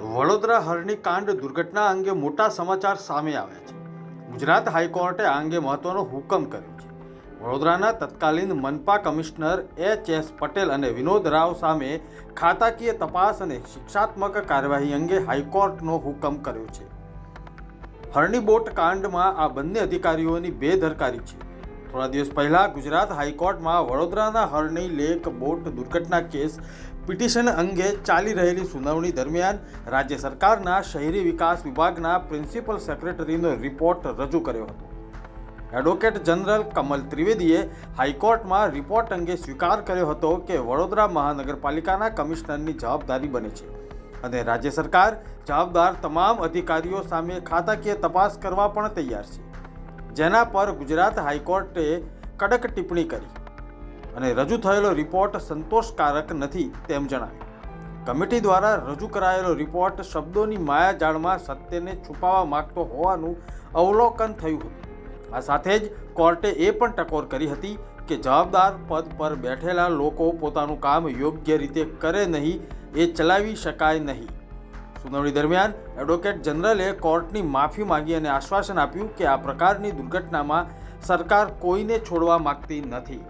વડોદરા હરણીકાંડ દુર્ઘટના અંગે મોટા સમાચાર સામે આવ્યા છે. ગુજરાત હાઈકોર્ટે આ અંગે મહત્વનો હુકમ કર્યો છે. વડોદરાના તત્કાલીન મનપા કમિશનર એચ એસ પટેલ અને વિનોદ રાવ સામે ખાતાકીય તપાસ અને શિક્ષાત્મક કાર્યવાહી અંગે હાઈકોર્ટનો હુકમ કર્યો છે. હરણી બોટ કાંડમાં આ બંને અધિકારીઓની બેદરકારી છે. થોડા દિવસ પહેલા ગુજરાત હાઈકોર્ટમાં વડોદરાના હરણી લેક બોટ દુર્ઘટના કેસ પિટિશન અંગે ચાલી રહેલી સુનાવણી દરમિયાન રાજ્ય સરકારના શહેરી વિકાસ વિભાગના પ્રિન્સિપલ સેક્રેટરીનો રિપોર્ટ રજૂ કર્યો હતો. એડવોકેટ જનરલ કમલ ત્રિવેદીએ હાઈકોર્ટમાં રિપોર્ટ અંગે સ્વીકાર કર્યો હતો કે વડોદરા મહાનગરપાલિકાના કમિશનરની જવાબદારી બને છે અને રાજ્ય સરકાર જવાબદાર તમામ અધિકારીઓ સામે ખાતાકીય તપાસ કરવા પણ તૈયાર છે. જેના પર ગુજરાત હાઈકોર્ટે કડક ટિપ્પણી કરી અને રજૂ થયેલો રિપોર્ટ સંતોષકારક નથી તેમ જણાવ્યું. કમિટી દ્વારા રજૂ કરાયેલો રિપોર્ટ શબ્દોની માયાજાળમાં સત્યને છુપાવવા માગતો હોવાનું અવલોકન થયું હતું. આ સાથે જ કોર્ટે એ પણ ટકોર કરી હતી કે જવાબદાર પદ પર બેઠેલા લોકો પોતાનું કામ યોગ્ય રીતે કરે નહીં એ ચલાવી શકાય નહીં. સુનાવણી દરમિયાન એડવોકેટ જનરલે કોર્ટની માફી માંગી અને આશ્વાસન આપ્યું કે આ પ્રકારની દુર્ઘટનામાં સરકાર કોઈને છોડવા માંગતી નથી.